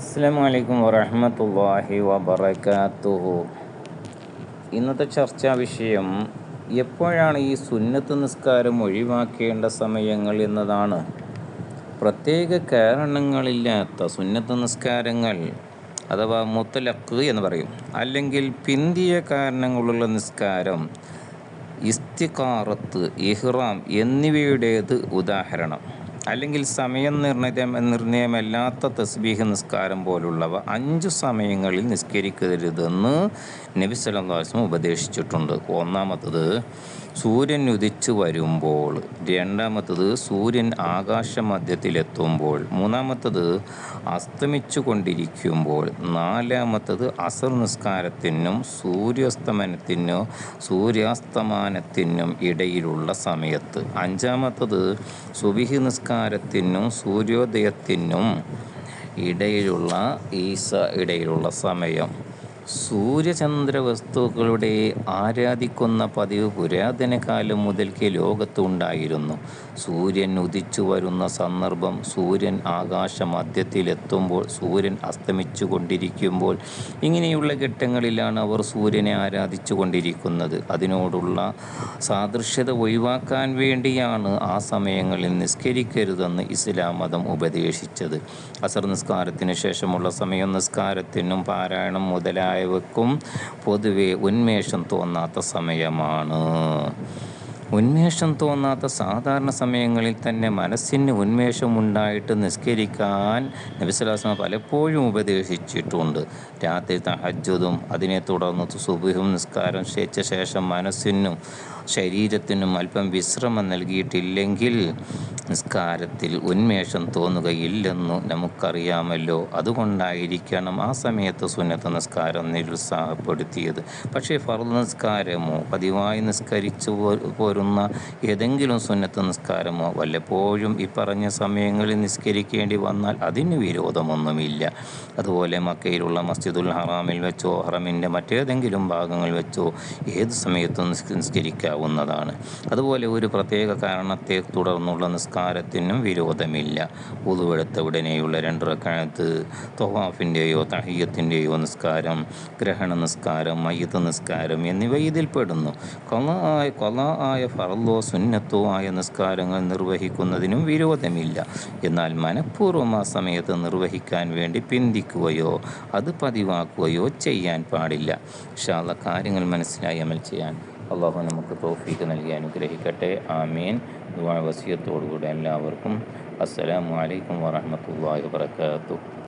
അസ്സാം വലൈക്കും വറഹമത്തല്ലാഹി വബർക്കാത്തുഹു ഇന്നത്തെ ചർച്ചാ വിഷയം എപ്പോഴാണ് ഈ സുന്നത്ത് നിസ്കാരം ഒഴിവാക്കേണ്ട സമയങ്ങൾ എന്നതാണ്. പ്രത്യേക കാരണങ്ങളില്ലാത്ത സുന്നത്ത് നിസ്കാരങ്ങൾ അഥവാ മുത്തലക്ക് എന്ന് പറയും. അല്ലെങ്കിൽ പിന്തിയ കാരണങ്ങളുള്ള നിസ്കാരം ഇസ്തിക്കാറത്ത് ഇഹ്റാം എന്നിവയുടേത് ഉദാഹരണം. അല്ലെങ്കിൽ സമയം നിർണയം നിർണയമല്ലാത്ത തസ്ബീഹ് നിസ്കാരം പോലുള്ളവ അഞ്ച് സമയങ്ങളിൽ നിസ്കരിക്കരുതെന്ന് നബി വസല്ലം ഉപദേശിച്ചിട്ടുണ്ട്. ഒന്നാമത്തത് സൂര്യൻ ഉദിച്ചു വരുമ്പോൾ രണ്ടാമത്തത് സൂര്യൻ ആകാശമധ്യത്തിലെത്തുമ്പോൾ മൂന്നാമത്തത് അസ്തമിച്ചു കൊണ്ടിരിക്കുമ്പോൾ നാലാമത്തത് അസർ നിസ്കാരത്തിനും സൂര്യാസ്തമനത്തിനും സൂര്യാസ്തമാനത്തിനും ഇടയിലുള്ള സമയത്ത്. അഞ്ചാമത്തത് സുബിഹി നിസ്കാരത്തിനും സൂര്യോദയത്തിനും ഇടയിലുള്ള ഈസ ഇടയിലുള്ള സമയം. സൂര്യചന്ദ്ര വസ്തുക്കളുടെ ആരാധിക്കുന്ന പതിവ് പുരാതന കാലം മുതൽക്കേ ലോകത്തുണ്ടായിരുന്നു സൂര്യൻ ഉദിച്ചു വരുന്ന സന്ദർഭം സൂര്യൻ ആകാശ മധ്യത്തിലെത്തുമ്പോൾ സൂര്യൻ അസ്തമിച്ചു കൊണ്ടിരിക്കുമ്പോൾ ഇങ്ങനെയുള്ള ഘട്ടങ്ങളിലാണ് അവർ സൂര്യനെ ആരാധിച്ചു കൊണ്ടിരിക്കുന്നത് അതിനോടുള്ള സാദൃശ്യത ഒഴിവാക്കാൻ വേണ്ടിയാണ് ആ സമയങ്ങളിൽ നിസ്കരിക്കരുതെന്ന് ഇസ്ലാം മതം ഉപദേശിച്ചത്. അസർ നിസ്കാരത്തിന് ശേഷമുള്ള സമയം നിസ്കാരത്തിനും പാരായണം മുതലായവക്കും പൊതുവെ ഉന്മേഷം തോന്നാത്ത സമയമാണ്. ഉന്മേഷം തോന്നാത്ത സാധാരണ സമയങ്ങളിൽ തന്നെ മനസ്സിന് ഉന്മേഷമുണ്ടായിട്ട് നിസ്കരിക്കാൻ നബിസ്വലാസ്മ പലപ്പോഴും ഉപദേശിച്ചിട്ടുണ്ട്. രാത്രി തഹജ്ജുദും അതിനെ തുടർന്ന് സുബിഹും നിസ്കാരം ശേച്ച ശേഷം മനസ്സിനും ശരീരത്തിനും അല്പം വിശ്രമം നൽകിയിട്ടില്ലെങ്കിൽ നിസ്കാരത്തിൽ ഉന്മേഷം തോന്നുകയില്ലെന്നു നമുക്കറിയാമല്ലോ. അതുകൊണ്ടായിരിക്കണം ആ സമയത്ത് സുന്നത്ത് നിസ്കാരം നിരുത്സാഹപ്പെടുത്തിയത്. പക്ഷേ ഫർദ് നിസ്കാരമോ പതിവായി നിസ്കരിച്ചു പോരുന്ന ഏതെങ്കിലും സുന്നത്ത് നിസ്കാരമോ വല്ലപ്പോഴും ഈ പറഞ്ഞ സമയങ്ങളിൽ നിസ്കരിക്കേണ്ടി വന്നാൽ അതിന് വിരോധമൊന്നുമില്ല. അതുപോലെ മക്കയിലുള്ള മസ്ജിദുൽ ഹറാമിൽ വെച്ചോ ഹറമിന്റെ മറ്റേതെങ്കിലും ഭാഗങ്ങളിൽ വെച്ചോ ഏത് സമയത്തും നിസ്കരിക്കാവുന്നതാണ്. അതുപോലെ ഒരു പ്രത്യേക കാരണത്തെ തുടർന്നുള്ള നിസ്കാരത്തിനും വിരോധമില്ല. ഉതുവെടുത്ത ഉടനെയുള്ള രണ്ട് റക്കാലത്ത് തൊവാഫിന്റെയോ തഹയ്യത്തിന്റെയോ നിസ്കാരം ഗ്രഹണ നിസ്കാരം മയ്യത്ത് നിസ്കാരം എന്നിവ ഇതിൽപ്പെടുന്നു കൊല ആയ കൊല ആയ ഫറലോ സുന്നത്തോ ആയ നിസ്കാരങ്ങൾ നിർവഹിക്കുന്നതിനും വിരോധമില്ല. എന്നാൽ മനഃപൂർവം ആ സമയത്ത് നിർവഹിക്കാൻ വേണ്ടി പിന്തിക്കുകയോ അത് പതിവാക്കുകയോ ചെയ്യാൻ പാടില്ല. ഷാള കാര്യങ്ങൾ മനസ്സിലായി അമൽ ചെയ്യാൻ. അള്ളാഹു നമുക്ക് തോഫീക്ക് നൽകി അനുഗ്രഹിക്കട്ടെ. ആമീൻ. ദുആ വസിയത്തോടുകൂടി എല്ലാവർക്കും അസ്സലാമു അലൈക്കും വറഹ്മത്തുള്ളാഹി വബറകാതുഹു.